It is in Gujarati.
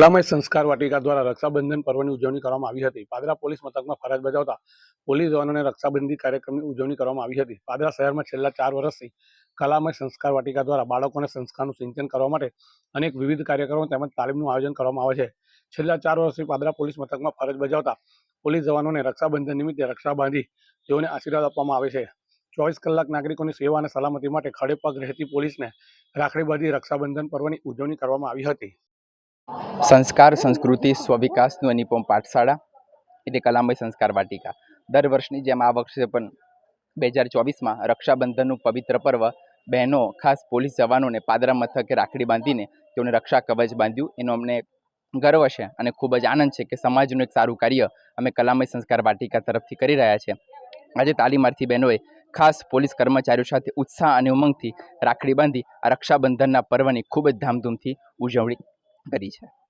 કલામય સંસ્કાર વાટિકા દ્વારા રક્ષાબંધન પર્વની ઉજવણી કરવામાં આવી હતી. પાદરા પોલીસ મથકમાં ફરજ બજાવતા પોલીસ જવાનોને રક્ષાબંધી કાર્યક્રમની ઉજવણી કરવામાં આવી હતી. પાદરા શહેરમાં છેલ્લા ચાર વર્ષથી કલામય સંસ્કાર વાટિકા દ્વારા બાળકોને સંસ્કારનું સિંચન કરવા માટે અનેક વિવિધ કાર્યક્રમો તેમજ તાલીમનું આયોજન કરવામાં આવે છે. છેલ્લા ચાર વર્ષથી પાદરા પોલીસ મથકમાં ફરજ બજાવતા પોલીસ જવાનોને રક્ષાબંધન નિમિત્તે રક્ષા બાંધી તેઓને આશીર્વાદ આપવામાં આવે છે. ચોવીસ કલાક નાગરિકોની સેવા અને સલામતી માટે ખડેપગ રહેતી પોલીસને રાખડી બાંધી રક્ષાબંધન પર્વની ઉજવણી કરવામાં આવી હતી. સંસ્કાર, સંસ્કૃતિ, સ્વવિકાસનું અનિપમ પાઠશાળા. એટલે કલામય સંસ્કાર વાટિકા. દર વર્ષની જેમ આ વર્ષે પણ બે હજાર ચોવીસમાં રક્ષાબંધનનું પવિત્ર પર્વ બહેનો, ખાસ પોલીસ જવાનોને પાદરા મથકે રાખડી બાંધીને તેઓને રક્ષા કવચ બાંધ્યું. એનો અમને ગર્વ છે અને ખૂબ જ આનંદ છે કે સમાજનું એક સારું કાર્ય અમે કલામય સંસ્કાર વાટિકા તરફથી કરી રહ્યા છે. આજે તાલીમાર્થી બહેનોએ ખાસ પોલીસ કર્મચારીઓ સાથે ઉત્સાહ અને ઉમંગથી રાખડી બાંધી આ રક્ષાબંધનના પર્વની ખૂબ જ ધામધૂમથી ઉજવણી કરી છે.